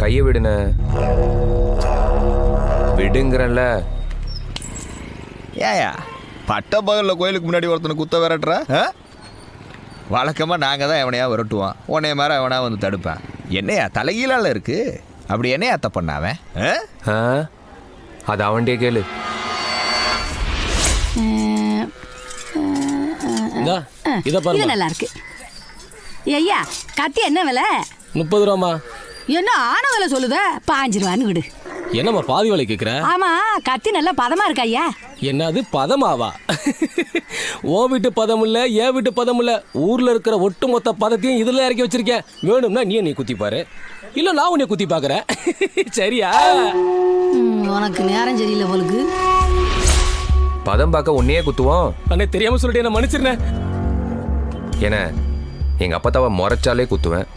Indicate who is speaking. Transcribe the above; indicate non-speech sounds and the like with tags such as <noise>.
Speaker 1: கையை விடுன. விடுங்கிறல்ல
Speaker 2: ஏயா பட்ட பகலில் கோயிலுக்கு முன்னாடி ஒருத்தனை குத்த விரட்டுற ஆ? வழக்கமா நாங்கள் தான் எவனையா விரட்டுவோம். உன்னைய மாதிரி அவனா வந்து தடுப்பேன். என்னையா தலைகீழால இருக்கு? அப்படி என்னையா அத்தை பண்ணாவன் ஆ?
Speaker 1: ஆ அது அவன்டே கேளு.
Speaker 3: இதை
Speaker 4: பாருங்க
Speaker 3: நல்லா இருக்கு. ஐயா கத்தி என்ன விலை?
Speaker 4: முப்பது ரூபாம்மா.
Speaker 3: என்ன ஆன விலை சொல்லுத? பாஞ்சு ரூபான்னு விடு.
Speaker 4: என்னம்மா பாதி விலை கேட்குற
Speaker 3: ஆமா கத்தி நல்லா பதமா இருக்கா ஐயா?
Speaker 4: என்னது பதமாவா? ஓ வீட்டு பதம் இல்ல ஏன் வீட்டு பதம் இல்ல ஊர்ல இருக்கிற ஒட்டுமொத்த பதத்தையும் இதுல இறக்கி வச்சிருக்கேன் வேணும்னா நீ நீ குத்தி பாரு. இல்ல நான் உன்னை குத்தி பாக்குறேன். <laughs> சரியா?
Speaker 3: ம், உனக்கு நேரம் சரியில்லை போலுக்கு.
Speaker 1: பதம் பார்க்க உன்னையே குத்துவோம்.
Speaker 4: அண்ணே தெரியாம சொல்லிட்டு என்ன மன்னிச்சிருந்தேன்
Speaker 1: ஏன்னா எங்க அப்பத்தாவை முறைச்சாலே குத்துவேன்.